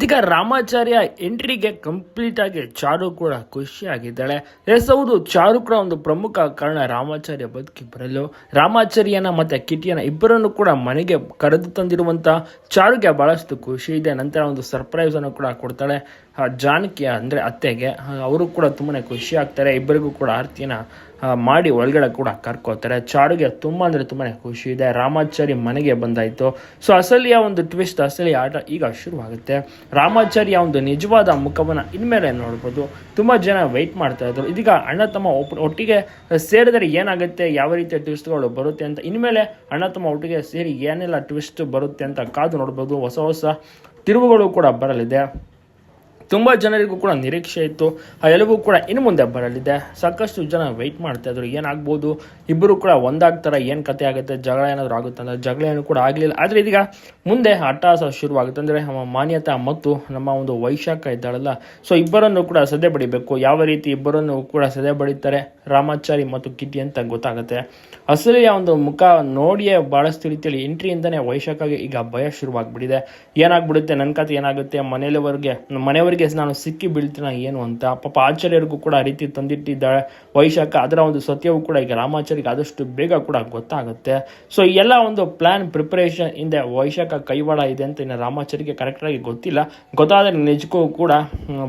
ಇದೀಗ ರಾಮಾಚಾರ್ಯ ಎಂಟ್ರಿಗೆ ಕಂಪ್ಲೀಟ್ ಆಗಿ ಚಾರು ಕೂಡ ಖುಷಿಯಾಗಿದ್ದಾಳೆ. ಎಸ್ ಹೌದು ಚಾರು ಒಂದು ಪ್ರಮುಖ ಕಾರಣ ರಾಮಾಚಾರ್ಯ ಬದುಕಿ ಬರಲು. ರಾಮಾಚಾರ್ಯನ ಮತ್ತೆ ಕಿಟಿಯನ ಇಬ್ಬರನ್ನು ಕೂಡ ಮನೆಗೆ ಕರೆದು ತಂದಿರುವಂತ ಚಾರುಗೆ ಬಹಳಷ್ಟು ಖುಷಿ ಇದೆ. ನಂತರ ಒಂದು ಸರ್ಪ್ರೈಸ್ ಅನ್ನು ಕೂಡ ಕೊಡ್ತಾಳೆ. ಜಾನಕಿ ಅಂದ್ರೆ ಅತ್ತೆಗೆ. ಅವರು ಕೂಡ ತುಂಬಾನೇ ಖುಷಿ ಆಗ್ತಾರೆ. ಇಬ್ಬರಿಗೂ ಕೂಡ ಆರತಿಯನ್ನ ಮಾಡಿ ಒಳಗಡೆ ಕೂಡ ಕರ್ಕೋತಾರೆ. ಚಾಡುಗೆ ತುಂಬ ಅಂದರೆ ತುಂಬಾ ಖುಷಿ ಇದೆ. ರಾಮಾಚಾರಿ ಮನೆಗೆ ಬಂದಾಯಿತು. ಸೊ ಅಸಲಿಯ ಒಂದು ಟ್ವಿಸ್ಟ್ ಅಸಲಿ ಆಟ ಈಗ ಶುರುವಾಗುತ್ತೆ. ರಾಮಾಚಾರಿಯ ಒಂದು ನಿಜವಾದ ಮುಖವನ್ನು ಇನ್ಮೇಲೆ ನೋಡ್ಬೋದು. ತುಂಬ ಜನ ವೆಯ್ಟ್ ಮಾಡ್ತಾ ಇದ್ರು. ಇದೀಗ ಅಣ್ಣ ತಮ್ಮ ಒಟ್ಟಿಗೆ ಸೇರಿದರೆ ಏನಾಗುತ್ತೆ, ಯಾವ ರೀತಿಯ ಟ್ವಿಸ್ಟ್ಗಳು ಬರುತ್ತೆ ಅಂತ ಇನ್ಮೇಲೆ ಅಣ್ಣ ತಮ್ಮ ಒಟ್ಟಿಗೆ ಸೇರಿ ಏನೆಲ್ಲ ಟ್ವಿಸ್ಟ್ ಬರುತ್ತೆ ಅಂತ ಕಾದು ನೋಡ್ಬೋದು. ಹೊಸ ಹೊಸ ತಿರುವುಗಳು ಕೂಡ ಬರಲಿದೆ. ತುಂಬ ಜನರಿಗೂ ಕೂಡ ನಿರೀಕ್ಷೆ ಇತ್ತು. ಆ ಎಲ್ಲವೂ ಕೂಡ ಇನ್ನು ಮುಂದೆ ಬರಲಿದೆ. ಸಾಕಷ್ಟು ಜನ ವೆಯ್ಟ್ ಮಾಡ್ತಾ ಇದ್ರು. ಏನಾಗ್ಬೋದು? ಇಬ್ಬರು ಕೂಡ ಒಂದಾಗ್ತಾರೆ. ಏನು ಕತೆ ಆಗುತ್ತೆ? ಜಗಳ ಏನಾದರೂ ಆಗುತ್ತೆ ಅಂದರೆ ಜಗಳ ಏನು ಕೂಡ ಆಗಲಿಲ್ಲ. ಆದರೆ ಇದೀಗ ಮುಂದೆ ಅಟ್ಟಹಾಸ ಶುರುವಾಗುತ್ತೆ. ಅಂದರೆ ನಮ್ಮ ಮಾನ್ಯತಾ ಮತ್ತು ನಮ್ಮ ಒಂದು ವೈಶಾಖ ಇದ್ದಾಳಲ್ಲ. ಸೊ ಇಬ್ಬರನ್ನು ಕೂಡ ಸದೆ ಬಡಿಬೇಕು. ಯಾವ ರೀತಿ ಇಬ್ಬರನ್ನು ಕೂಡ ಸದೆ ಬಡಿತಾರೆ? ರಾಮಾಚಾರಿ ಮತ್ತು ಕಿಟಿ ಅಂತ ಗೊತ್ತಾಗುತ್ತೆ. ಅಸಲಿಯ ಒಂದು ಮುಖ ನೋಡಿಯೇ ಭಾಳಷ್ಟು ರೀತಿಯಲ್ಲಿ ಎಂಟ್ರಿಯಿಂದನೇ ವೈಶಾಖಗೆ ಈಗ ಭಯ ಶುರುವಾಗ್ಬಿಟ್ಟಿದೆ. ಏನಾಗ್ಬಿಡುತ್ತೆ? ನನ್ನ ಕತೆ ಏನಾಗುತ್ತೆ? ಮನೆಯವರೆಗೆ ಮನೆಯವರಿಗೆ ನಾನು ಸಿಕ್ಕಿ ಬೀಳ್ತೀನ ಏನು ಅಂತ. ಪಾಪ ಆಚಾರ್ಯರಿಗೂ ಕೂಡ ಆ ರೀತಿ ತಂದಿಟ್ಟಿದ್ದಾಳೆ. ವೈಶಾಖ ಅದರ ಒಂದು ಸತ್ಯವೂ ಕೂಡ ಈಗ ರಾಮಾಚಾರ್ಯರಿಗೆ ಆದಷ್ಟು ಬೇಗ ಕೂಡ ಗೊತ್ತಾಗುತ್ತೆ. ಸೊ ಎಲ್ಲ ಒಂದು ಪ್ಲಾನ್ ಪ್ರಿಪರೇಷನ್ ಹಿಂದೆ ವೈಶಾಖ ಕೈವಾಡ ಇದೆ ಅಂತ ಇನ್ನು ರಾಮಾಚಾರ್ಯರಿಗೆ ಕರೆಕ್ಟಾಗಿ ಗೊತ್ತಿಲ್ಲ. ಗೊತ್ತಾದರೆ ನಿಜಕ್ಕೂ ಕೂಡ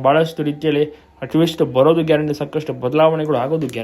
ಬಹಳಷ್ಟು ರೀತಿಯಲ್ಲಿ ಅಟ್ಲೀಸ್ಟ್ ಬರೋದು ಗ್ಯಾರಂಟಿ ಸಾಕಷ್ಟು ಬದಲಾವಣೆಗಳು ಆಗೋದು ಗ್ಯಾರಂಟಿ